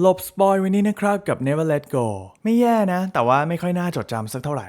หลบสปอยไว้นี่นะครับกับ Never Let Go ไม่แย่นะ แต่ว่าไม่ค่อยน่าจดจำสักเท่าไหร่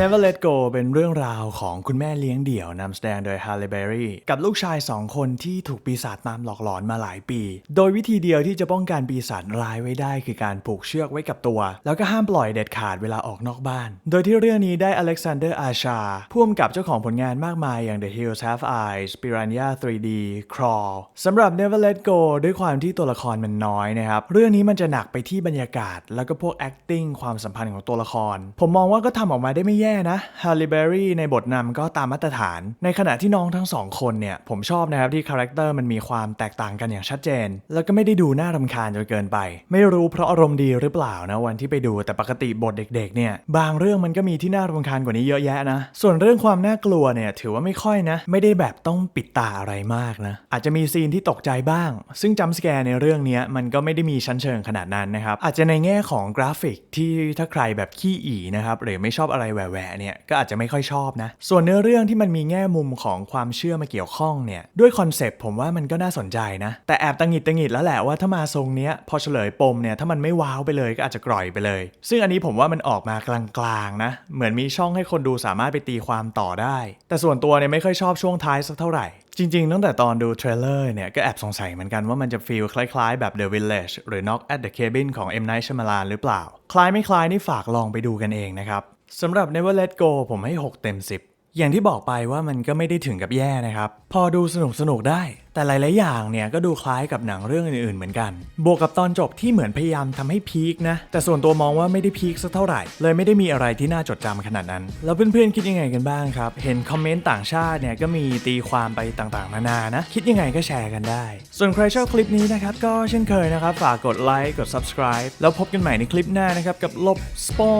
Never Let Go เป็นเรื่องราวของคุณแม่เลี้ยงเดี่ยวนำแสดงโดย Halle Berry กับลูกชายสองคนที่ถูกปีศาจตามหลอกหลอนมาหลายปี โดยวิธีเดียวที่จะป้องกันปีศาจร้ายไว้ได้ คือการผูกเชือกไว้กับตัว แล้วก็ห้ามปล่อยเด็ดขาดเวลาออกนอกบ้าน โดยที่เรื่องนี้ได้อเล็กซานเดอร์อาชาพ่วงกับเจ้าของผลงานมากมายอย่าง The Hills Have Eyes Piranha 3D Crawl สำหรับ Never Let Go ด้วยความที่ตัวละครมันน้อยนะครับเรื่องนี้มันจะหนักไปที่บรรยากาศ แล้วก็พวก acting ความสัมพันธ์ของตัวละคร ผมมองว่าก็ทำออกมาได้ไม่แย่นะ Halle Berry ในบทนำก็ตามมาตรฐาน ในขณะที่น้องทั้งสองคนเนี่ย ผมชอบนะครับที่คาแรคเตอร์มันมีความแตกต่างกันอย่างชัดเจน แล้วก็ไม่ได้ดูน่ารำคาญจนเกินไป ไม่รู้เพราะอารมณ์ดีหรือเปล่านะวันที่ไปดูแต่ปกติบทเด็กๆ เนี่ย บางเรื่องมันก็มีที่น่ารำคาญกว่านี้เยอะแยะนะ ส่วนเรื่องความน่ากลัวเนี่ยถือว่าไม่ค่อยนะ ไม่ได้แบบต้องปิดตาอะไรมากนะ อาจจะมีซีนที่ตกใจบ้าง ซึ่งจัมป์สแกร์ในเรื่องนี้มันก็ไม่ได้มีชั้นเชิงขนาดนั้นนะครับอาจจะในแง่ของกราฟิกที่ถ้าใครแบบขี้อีนะครับหรือไม่ชอบอะไรแหวะเนี่ยก็อาจจะไม่ค่อยชอบนะ ส่วนเนื้อเรื่องที่มันมีแง่มุมของความเชื่อมาเกี่ยวข้องเนี่ยด้วยคอนเซปต์ผมว่ามันก็น่าสนใจนะ แต่แอบตังหิดตังหิดแล้วแหละว่าถ้ามาทรงเนี้ยพอเฉลยปมเนี่ยถ้ามันไม่ว้าวไปเลยก็อาจจะกร่อยไปเลย ซึ่งอันนี้ผมว่ามันออกมากลางๆนะเหมือนมีช่องให้คนดูสามารถไปตีความต่อได้ แต่ส่วนตัวเนี่ยไม่ค่อยชอบช่วงท้ายสักเท่าไหร่จริงๆ ตั้งแต่ตอนดูเทรลเลอร์เนี่ย ก็แอบสงสัยเหมือนกันว่ามันจะฟีลคล้ายๆ แบบ The Village หรือ Knock at the Cabin ของ M. Night Shyamalan หรือเปล่า คล้ายไม่คล้ายนี่ฝากลองไปดูกันเองนะครับ สำหรับ Never Let Go ผมให้ 6 เต็ม 10 อย่างที่บอกไปว่ามันก็ไม่ได้ถึงกับแย่นะครับ พอดูสนุกสนุกได้ แต่หลายๆอย่างเนี่ยก็ดูคล้ายกับหนังเรื่องอื่นๆเหมือนกัน บวกกับตอนจบที่เหมือนพยายามทำให้พีคนะ แต่ส่วนตัวมองว่าไม่ได้พีคสักเท่าไหร่ เลยไม่ได้มีอะไรที่น่าจดจำขนาดนั้น แล้วเพื่อนๆคิดยังไงกันบ้างครับ เห็นคอมเมนต์ต่างชาติเนี่ยก็มีตีความไปต่างๆ นานานะ คิดยังไงก็แชร์กันได้ ส่วนใครชอบคลิปนี้นะครับก็เช่นเคยนะครับฝากกดไลค์กด subscribe แล้วพบกันใหม่ในคลิปหน้านะครับกับลบสปอ